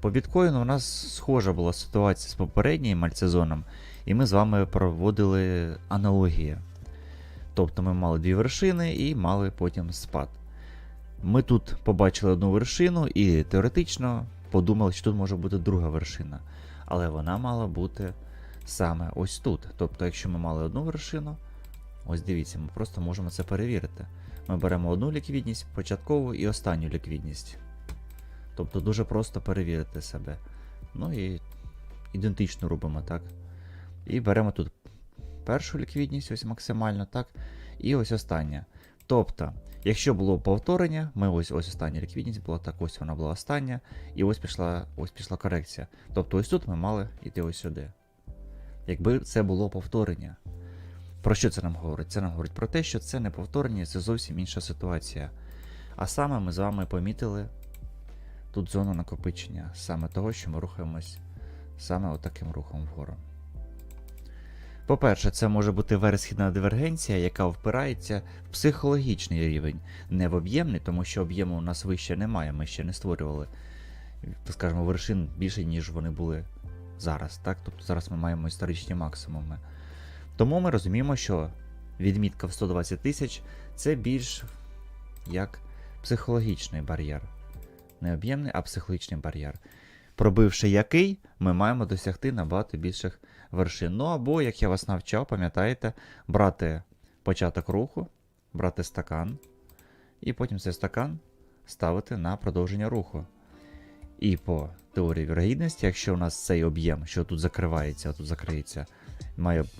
По біткоїну у нас схожа була ситуація з попереднім альтсезоном, і ми з вами проводили аналогії. Тобто ми мали дві вершини і мали потім спад. Ми тут побачили одну вершину і теоретично подумали, що тут може бути друга вершина. Але вона мала бути саме ось тут. Тобто, якщо ми мали одну вершину, ось дивіться, ми просто можемо це перевірити. Ми беремо одну ліквідність, початкову і останню ліквідність. Тобто дуже просто перевірити себе. Ну і ідентично робимо так. І беремо тут першу ліквідність, ось максимально, так. І ось остання. Тобто, якщо було повторення, ми ось ось остання ліквідність була, так ось вона була остання, і ось пішла, ось пішла корекція. Тобто ось тут ми мали йти ось сюди. Якби це було повторення. Про що це нам говорить? Це нам говорить про те, що це не повторення, це зовсім інша ситуація. А саме ми з вами помітили тут зону накопичення, саме того, що ми рухаємось саме отаким рухом вгору. По-перше, це може бути версхідна дивергенція, яка впирається в психологічний рівень, не в об'ємний, тому що об'єму у нас вище немає, ми ще не створювали, скажімо, вершин більше, ніж вони були зараз. Так? Тобто зараз ми маємо історичні максимуми. Тому ми розуміємо, що відмітка в 120 тисяч це більш як психологічний бар'єр. Не об'ємний, а психологічний бар'єр. Пробивши який, ми маємо досягти набагато більших вершин. Ну або, як я вас навчав, пам'ятаєте, брати початок руху, брати стакан, і потім цей стакан ставити на продовження руху. І по теорії вірогідності, якщо у нас цей об'єм, що тут закривається, тут закриється, має